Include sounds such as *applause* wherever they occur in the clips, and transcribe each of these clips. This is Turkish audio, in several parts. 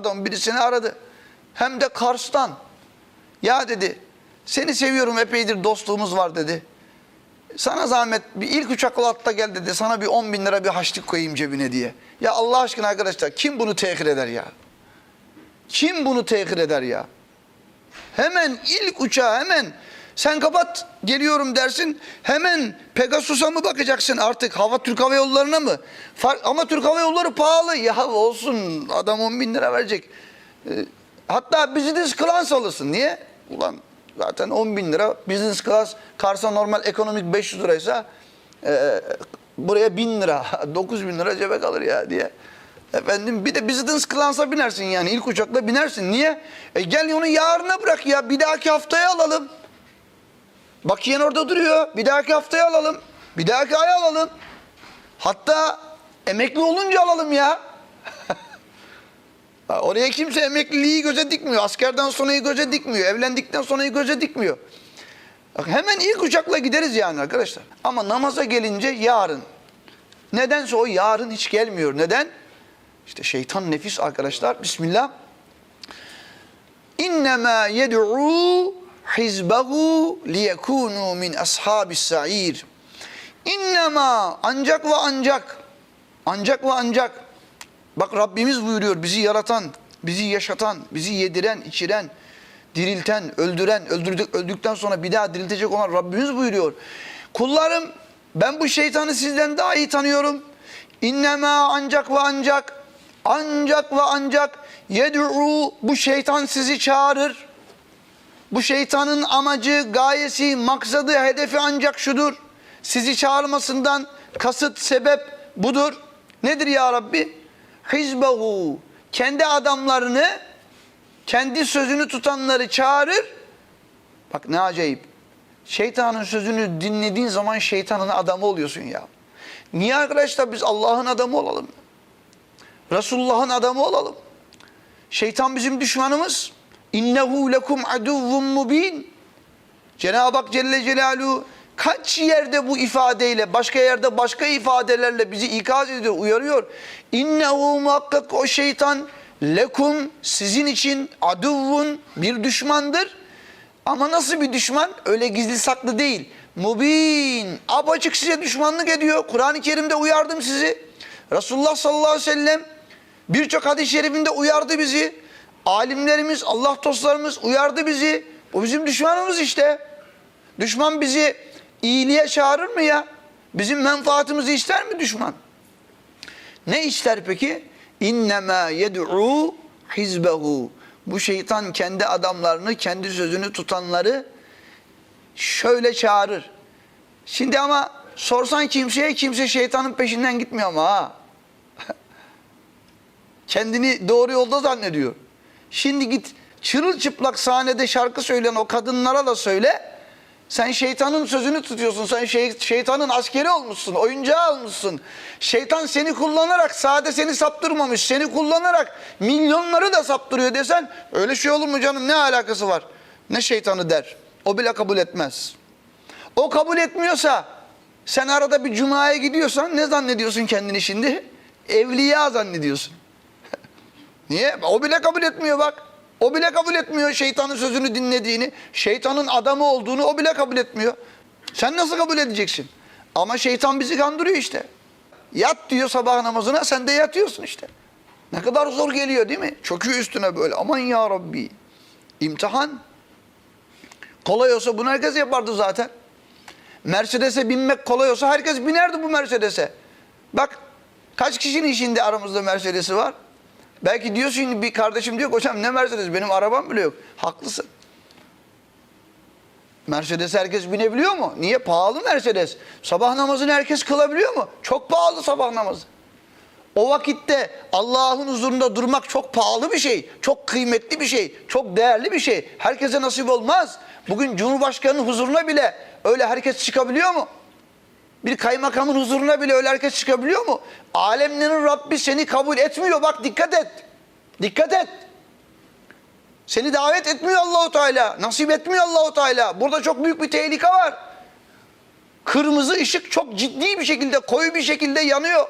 Adam birisini aradı. Hem de Kars'tan. Ya dedi seni seviyorum epeydir dostluğumuz var dedi. Sana zahmet bir ilk uçakla atla gel dedi. Sana bir 10 bin lira bir haçlık koyayım cebine diye. Ya Allah aşkına arkadaşlar kim bunu tehir eder ya? Kim bunu tehir eder ya? Hemen ilk uçağa hemen sen kapat geliyorum dersin. Hemen Pegasus'a mı bakacaksın artık hava Türk Hava Yolları'na mı? Ama Türk Hava Yolları pahalı. Ya olsun adam 10 bin lira verecek. Ee, hatta business class alırsın. Niye? Ulan zaten 10 bin lira business class Kars'a normal ekonomik 500 liraysa e, buraya 1000 lira *laughs* 9 bin lira cebe kalır ya diye. Efendim bir de business class'a binersin yani ilk uçakla binersin. Niye? E gel onu yarına bırak ya bir dahaki haftaya alalım. Bakiyen orada duruyor. Bir dahaki haftaya alalım. Bir dahaki ay alalım. Hatta emekli olunca alalım ya. *laughs* Oraya kimse emekliliği göze dikmiyor. Askerden sonrayı göze dikmiyor. Evlendikten sonrayı göze dikmiyor. Bak hemen ilk uçakla gideriz yani arkadaşlar. Ama namaza gelince yarın. Nedense o yarın hiç gelmiyor. Neden? İşte şeytan nefis arkadaşlar. Bismillah. İnnemâ yed'û hizbehu liyekûnû min ashabis sa'ir. İnnemâ ancak ve ancak ancak ve ancak bak Rabbimiz buyuruyor bizi yaratan, bizi yaşatan, bizi yediren, içiren, dirilten, öldüren, öldürdük, öldükten sonra bir daha diriltecek olan Rabbimiz buyuruyor. Kullarım ben bu şeytanı sizden daha iyi tanıyorum. İnnemâ ancak ve ancak ancak ve ancak yed'u bu şeytan sizi çağırır. Bu şeytanın amacı, gayesi, maksadı, hedefi ancak şudur. Sizi çağırmasından kasıt, sebep budur. Nedir ya Rabbi? Hizbehu. Kendi adamlarını, kendi sözünü tutanları çağırır. Bak ne acayip. Şeytanın sözünü dinlediğin zaman şeytanın adamı oluyorsun ya. Niye arkadaşlar biz Allah'ın adamı olalım? Resulullah'ın adamı olalım. Şeytan bizim düşmanımız. İnnehu lekum aduvvun mubin. Cenab-ı Hak Celle Celaluhu kaç yerde bu ifadeyle, başka yerde başka ifadelerle bizi ikaz ediyor, uyarıyor. İnnehu muhakkak o şeytan lekum sizin için aduvvun bir düşmandır. Ama nasıl bir düşman? Öyle gizli saklı değil. Mubin. Apaçık size düşmanlık ediyor. Kur'an-ı Kerim'de uyardım sizi. Resulullah sallallahu aleyhi ve sellem birçok hadis-i şerifinde uyardı bizi. Alimlerimiz, Allah dostlarımız uyardı bizi. Bu bizim düşmanımız işte. Düşman bizi iyiliğe çağırır mı ya? Bizim menfaatimizi ister mi düşman? Ne ister peki? İnnemâ yed'û hizbehu. Bu şeytan kendi adamlarını, kendi sözünü tutanları şöyle çağırır. Şimdi ama sorsan kimseye kimse şeytanın peşinden gitmiyor ama ha. *laughs* Kendini doğru yolda zannediyor. Şimdi git çırılçıplak sahnede şarkı söyleyen o kadınlara da söyle. Sen şeytanın sözünü tutuyorsun. Sen şey, şeytanın askeri olmuşsun. Oyuncağı olmuşsun. Şeytan seni kullanarak sade seni saptırmamış. Seni kullanarak milyonları da saptırıyor desen öyle şey olur mu canım ne alakası var? Ne şeytanı der. O bile kabul etmez. O kabul etmiyorsa sen arada bir cumaya gidiyorsan ne zannediyorsun kendini şimdi? Evliya zannediyorsun. Niye? O bile kabul etmiyor bak. O bile kabul etmiyor şeytanın sözünü dinlediğini, şeytanın adamı olduğunu o bile kabul etmiyor. Sen nasıl kabul edeceksin? Ama şeytan bizi kandırıyor işte. Yat diyor sabah namazına sen de yatıyorsun işte. Ne kadar zor geliyor değil mi? Çöküyor üstüne böyle. Aman ya Rabbi. İmtihan. Kolay olsa bunu herkes yapardı zaten. Mercedes'e binmek kolay olsa herkes binerdi bu Mercedes'e. Bak kaç kişinin şimdi aramızda Mercedes'i var? Belki diyorsun şimdi bir kardeşim diyor ki, hocam ne Mercedes benim arabam bile yok. Haklısın. Mercedes herkes binebiliyor mu? Niye? Pahalı Mercedes. Sabah namazını herkes kılabiliyor mu? Çok pahalı sabah namazı. O vakitte Allah'ın huzurunda durmak çok pahalı bir şey. Çok kıymetli bir şey. Çok değerli bir şey. Herkese nasip olmaz. Bugün Cumhurbaşkanı'nın huzuruna bile öyle herkes çıkabiliyor mu? Bir kaymakamın huzuruna bile öyle herkes çıkabiliyor mu? Alemlerin Rabbi seni kabul etmiyor. Bak dikkat et. Dikkat et. Seni davet etmiyor Allahu Teala. Nasip etmiyor Allahu Teala. Burada çok büyük bir tehlike var. Kırmızı ışık çok ciddi bir şekilde, koyu bir şekilde yanıyor.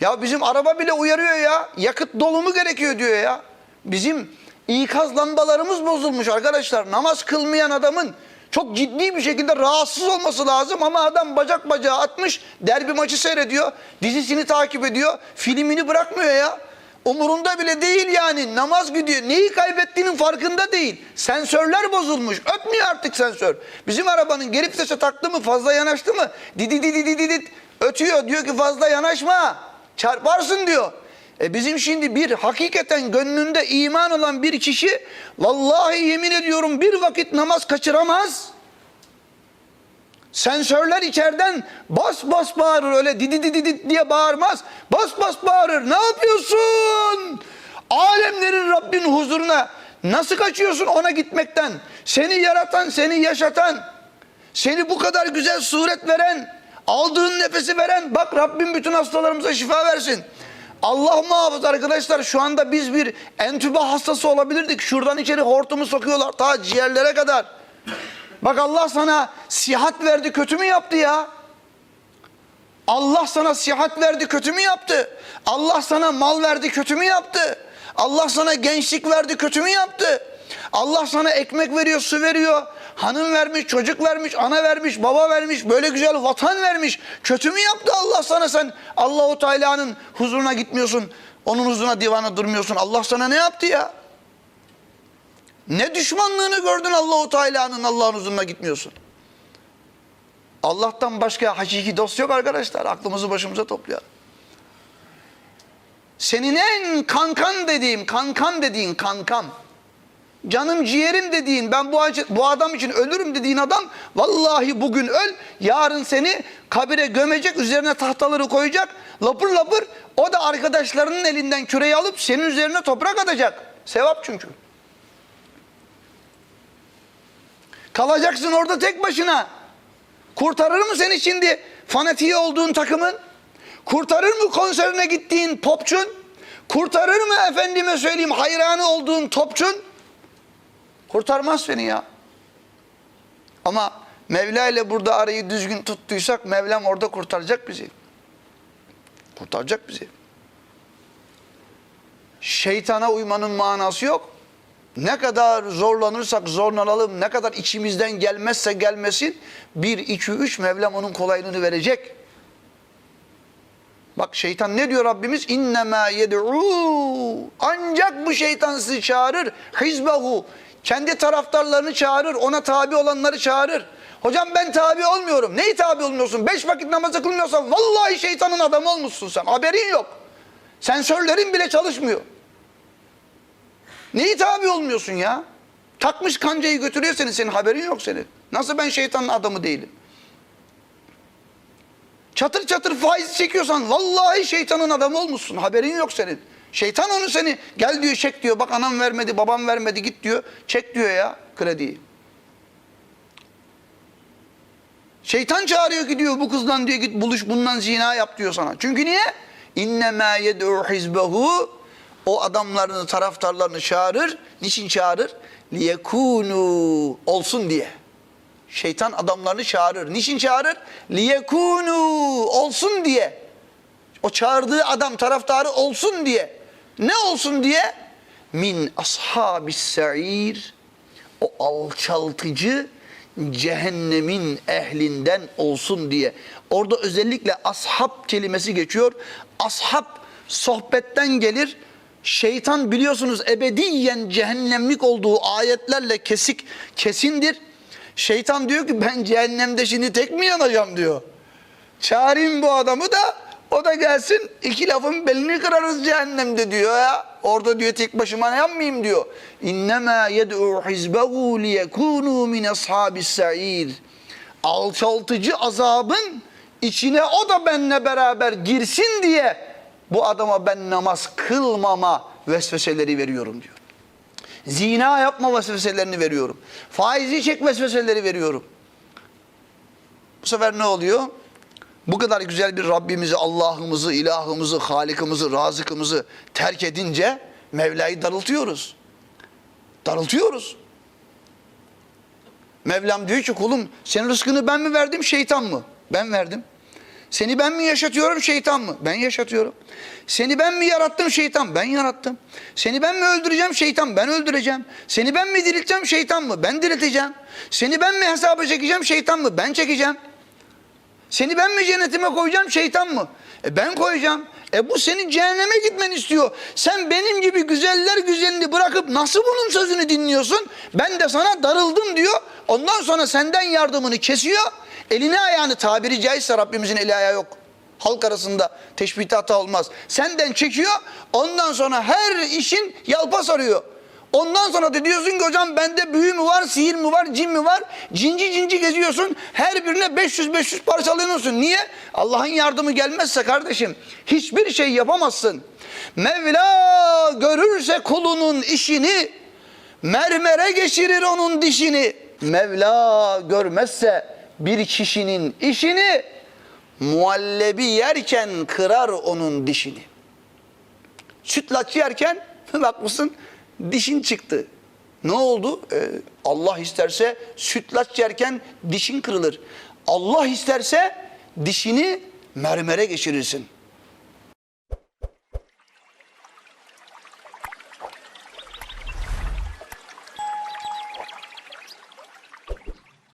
Ya bizim araba bile uyarıyor ya. Yakıt dolumu gerekiyor diyor ya. Bizim ikaz lambalarımız bozulmuş arkadaşlar. Namaz kılmayan adamın çok ciddi bir şekilde rahatsız olması lazım ama adam bacak bacağı atmış derbi maçı seyrediyor. Dizisini takip ediyor. Filmini bırakmıyor ya. Umurunda bile değil yani. Namaz gidiyor. Neyi kaybettiğinin farkında değil. Sensörler bozulmuş. Ötmüyor artık sensör. Bizim arabanın geri vitese taktı mı fazla yanaştı mı? Didi didi didi didi ötüyor. Diyor ki fazla yanaşma. Çarparsın diyor. E bizim şimdi bir hakikaten gönlünde iman olan bir kişi vallahi yemin ediyorum bir vakit namaz kaçıramaz. Sensörler içeriden bas bas bağırır öyle didi didi didi diye bağırmaz. Bas bas bağırır. Ne yapıyorsun? Alemlerin Rabbin huzuruna nasıl kaçıyorsun ona gitmekten? Seni yaratan, seni yaşatan, seni bu kadar güzel suret veren, aldığın nefesi veren, bak Rabbim bütün hastalarımıza şifa versin. Allah muhafaza arkadaşlar şu anda biz bir entübe hastası olabilirdik. Şuradan içeri hortumu sokuyorlar ta ciğerlere kadar. Bak Allah sana sihat verdi kötü mü yaptı ya? Allah sana sihat verdi kötü mü yaptı? Allah sana mal verdi kötü mü yaptı? Allah sana gençlik verdi kötü mü yaptı? Allah sana ekmek veriyor, su veriyor. Hanım vermiş, çocuk vermiş, ana vermiş, baba vermiş, böyle güzel vatan vermiş. Kötü mü yaptı Allah sana sen? Allahu Teala'nın huzuruna gitmiyorsun. Onun huzuruna divana durmuyorsun. Allah sana ne yaptı ya? Ne düşmanlığını gördün Allahu Teala'nın Allah'ın huzuruna gitmiyorsun. Allah'tan başka hakiki dost yok arkadaşlar. Aklımızı başımıza toplayalım. Senin en kankan dediğim, kankan dediğin kankam. Canım ciğerim dediğin, ben bu, bu adam için ölürüm dediğin adam vallahi bugün öl, yarın seni kabire gömecek, üzerine tahtaları koyacak, lapır lapır o da arkadaşlarının elinden küreyi alıp senin üzerine toprak atacak. Sevap çünkü. Kalacaksın orada tek başına. Kurtarır mı seni şimdi fanatiği olduğun takımın? Kurtarır mı konserine gittiğin popçun? Kurtarır mı efendime söyleyeyim hayranı olduğun topçun? Kurtarmaz seni ya. Ama Mevla ile burada arayı düzgün tuttuysak Mevlam orada kurtaracak bizi. Kurtaracak bizi. Şeytana uymanın manası yok. Ne kadar zorlanırsak zorlanalım, ne kadar içimizden gelmezse gelmesin, bir, iki, üç Mevlam onun kolaylığını verecek. Bak şeytan ne diyor Rabbimiz? İnnemâ yed'û. Ancak bu şeytan sizi çağırır. Hizbehu. Kendi taraftarlarını çağırır. Ona tabi olanları çağırır. Hocam ben tabi olmuyorum. Neyi tabi olmuyorsun? Beş vakit namazı kılmıyorsan vallahi şeytanın adamı olmuşsun sen. Haberin yok. Sensörlerin bile çalışmıyor. Neyi tabi olmuyorsun ya? Takmış kancayı götürüyor seni, senin haberin yok senin. Nasıl ben şeytanın adamı değilim? Çatır çatır faiz çekiyorsan vallahi şeytanın adamı olmuşsun. Haberin yok senin. Şeytan onu seni gel diyor çek diyor. Bak anam vermedi, babam vermedi git diyor. Çek diyor ya krediyi. Şeytan çağırıyor ki diyor bu kızdan diyor git buluş bundan zina yap diyor sana. Çünkü niye? İnnemâ yed'û hizbehu o adamlarını, taraftarlarını çağırır. Niçin çağırır? Liyekûnû olsun diye. Şeytan adamlarını çağırır. Niçin çağırır? Liyekûnû olsun diye. O çağırdığı adam taraftarı olsun diye. Ne olsun diye? Min ashabis sa'ir. O alçaltıcı cehennemin ehlinden olsun diye. Orada özellikle ashab kelimesi geçiyor. Ashab sohbetten gelir. Şeytan biliyorsunuz ebediyen cehennemlik olduğu ayetlerle kesik kesindir. Şeytan diyor ki ben cehennemde şimdi tek mi yanacağım diyor. Çağırayım bu adamı da o da gelsin iki lafın belini kırarız cehennemde diyor ya. Orada diyor tek başıma ne yapmayayım diyor. İnnemâ yed'û hizbehu liyekûnû min ashabis sa'ir. Alçaltıcı azabın içine o da benimle beraber girsin diye bu adama ben namaz kılmama vesveseleri veriyorum diyor. Zina yapma vesveselerini veriyorum. Faizi çek vesveseleri veriyorum. Bu sefer ne oluyor? Bu kadar güzel bir Rabbimizi, Allah'ımızı, ilahımızı, halikimizi, razıkımızı terk edince Mevla'yı darıltıyoruz. Darıltıyoruz. Mevlam diyor ki kulum senin rızkını ben mi verdim şeytan mı? Ben verdim. Seni ben mi yaşatıyorum şeytan mı? Ben yaşatıyorum. Seni ben mi yarattım şeytan? Ben yarattım. Seni ben mi öldüreceğim şeytan? Ben öldüreceğim. Seni ben mi dirilteceğim şeytan mı? Ben dirilteceğim. Seni ben mi hesaba çekeceğim şeytan mı? Ben çekeceğim. Seni ben mi cennetime koyacağım şeytan mı? E ben koyacağım. E bu senin cehenneme gitmeni istiyor. Sen benim gibi güzeller güzelini bırakıp nasıl bunun sözünü dinliyorsun? Ben de sana darıldım diyor. Ondan sonra senden yardımını kesiyor. Elini ayağını tabiri caizse Rabbimizin eli ayağı yok. Halk arasında teşbihte hata olmaz. Senden çekiyor. Ondan sonra her işin yalpa sarıyor. Ondan sonra da diyorsun ki hocam bende büyü mü var, sihir mi var, cin mi var? Cinci cinci geziyorsun. Her birine 500-500 parçalıyorsun. Niye? Allah'ın yardımı gelmezse kardeşim hiçbir şey yapamazsın. Mevla görürse kulunun işini mermere geçirir onun dişini. Mevla görmezse bir kişinin işini muhallebi yerken kırar onun dişini. Sütlaç yerken *laughs* bakmışsın dişin çıktı. Ne oldu? Ee, Allah isterse sütlaç yerken dişin kırılır. Allah isterse dişini mermere geçirirsin.